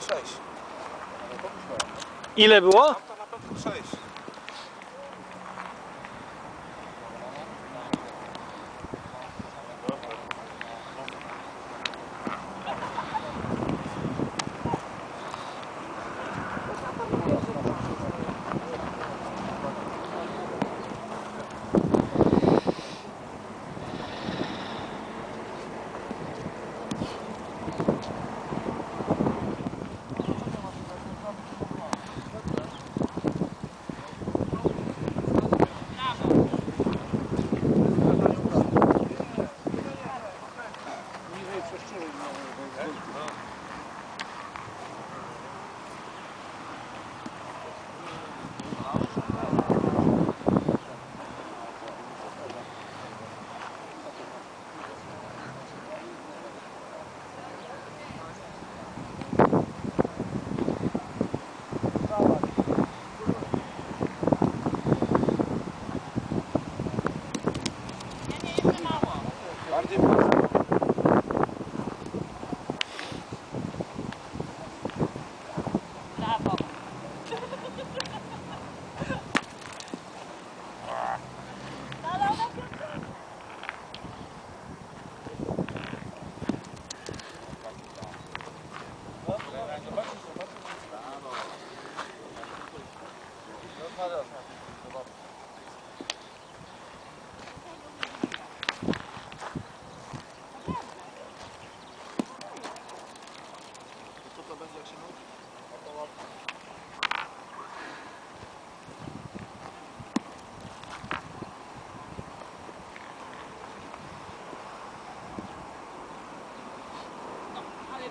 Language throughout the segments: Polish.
Sześć. Ile było? Tam to na pewno Oh.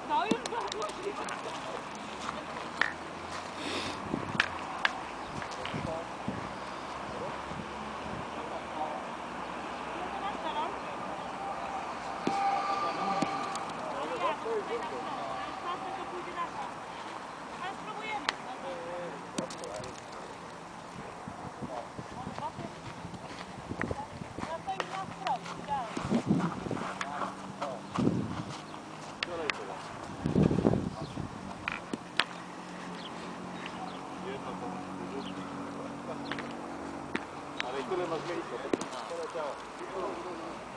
Ale to już było możliwe. Tyle masz miejsca. Poleciało.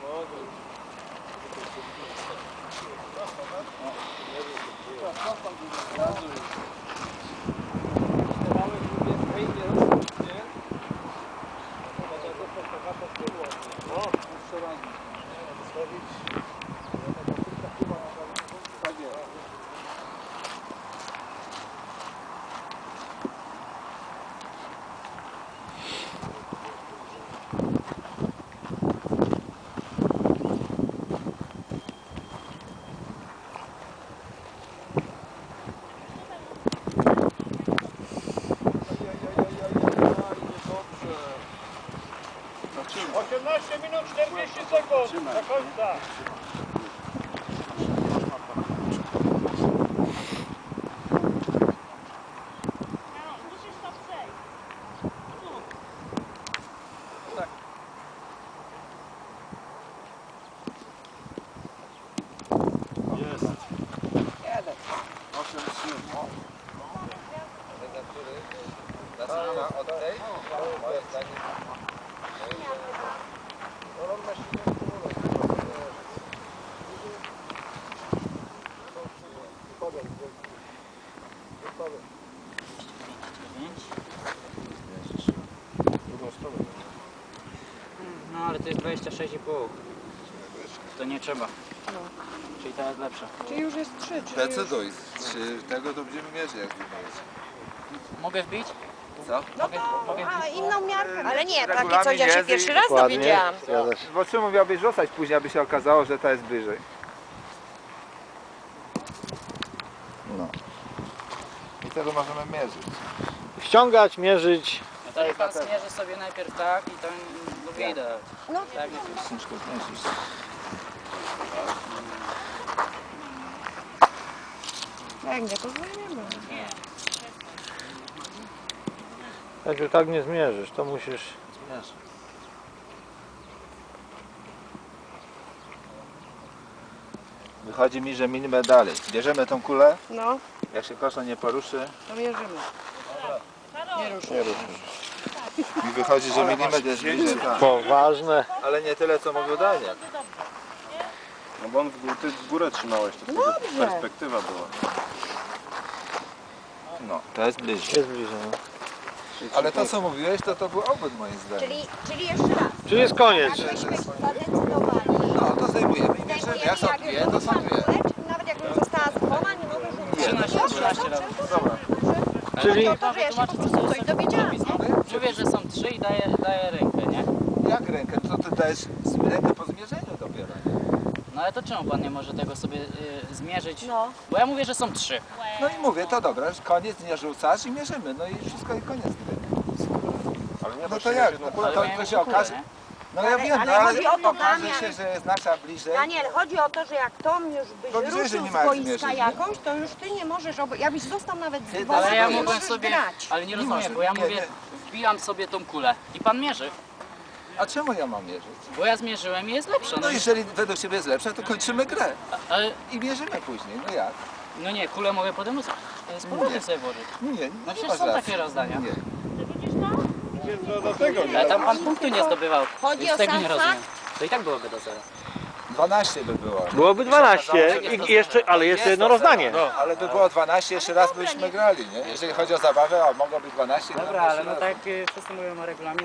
O, to już. No, jeszcze raz. Zostawić. Tak jest. Zatrzymaj. 18 minut 40 sekund do końca. Osiem trzy. Zaczyna od tej? Moje zdanie. Ale to jest 26,5. To nie trzeba. Czyli ta jest lepsza. Czyli już jest trzy, czyli już... Decyduj. Czy tego to będziemy mierzyć, jak będziemy Mogę wbić? Co? No Mogę, to, mogę a wbić? inną miarkę. Ale nie, takie coś ja się pierwszy raz dokładnie. dowiedziałam. Bo czemu miałbyś rzucać później, aby się okazało, że ta jest wyżej? No. I tego możemy mierzyć. Ściągać, mierzyć. No to pan zmierzy sobie najpierw tak i to widać. No, Tak, Ciężko nie, to zmienimy. Jak tak nie zmierzysz, to musisz... Wychodzi mi, że milimetr dalej. Bierzemy tą kulę, No, jak się kosza nie poruszy, to mierzymy. Nie rusz. Mi wychodzi, że milimetr jest bliżej. Tak. Poważne. Ale nie tyle, co mówił Daniel. No bo on w, gó- ty w górę trzymałeś, to wtedy Dobrze. perspektywa była. No, to jest bliżej. Jest bliżej. No. Ale to, co mówiłeś, to to był obłęd moim zdaniem. Czyli, czyli jeszcze raz. Czyli jest koniec. Jakbyśmy zadecydowali, No, to zdejmujemy i bierzemy. Jak są dwie, to są dwie. nawet jakbym została z dwoma, nie mogę rzucić. 13, Dobrze, 13 dobrze, razy. Dobra. Czyli- Chodzi o to, że ja się po prostu coś dowiedziałam. Mówię, że są trzy i daję, daję rękę, nie? Jak rękę? To ty dajesz rękę po zmierzeniu dopiero. No ale to czemu pan nie może tego sobie y, zmierzyć? No. Bo ja mówię, że są trzy. No i mówię, to dobra, już koniec, nie rzucasz i mierzymy. No i wszystko i koniec. Ale nie, No to jak? No, to, miałem to się okaże. No ja Ale- wiem, ale no, ale chodzi o to, okaże Damian. się, że jest nasza bliżej. Daniel, chodzi o to, że jak Tom już To byś bliżej ruszył nie z ma boiska jakąś, to już ty nie możesz, obo- jakbyś został nawet z Ty, dwoma, Ale ja nie mogłem możesz sobie. grać. Ale nie możesz, bo ja nie, mówię, wbijam sobie tą kulę i pan mierzy. A czemu ja mam mierzyć? Bo ja zmierzyłem i jest lepsza. No No, i- jeżeli według Ciebie jest lepsze, to kończymy grę. ale I mierzymy później. No jak? no nie, kulę mogę potem z z powrotem Nie. sobie włożyć. Nie, nie, No nie przecież masz są racji. takie rozdania. Nie. No do tego nie. Ale tam pan punktu nie zdobywał. Chodzi Więc o tego sam nie fakt? rozumiem. To i tak byłoby do zera. 12 by było. Byłoby 12 i, i jeszcze, ale jeszcze jedno rozdanie. No, ale by było 12, jeszcze raz byśmy grali, nie? Jeżeli chodzi o zabawę, a mogło być 12, no Dobra, to ale jeszcze no raz. tak y, wszyscy mówią o regulaminie.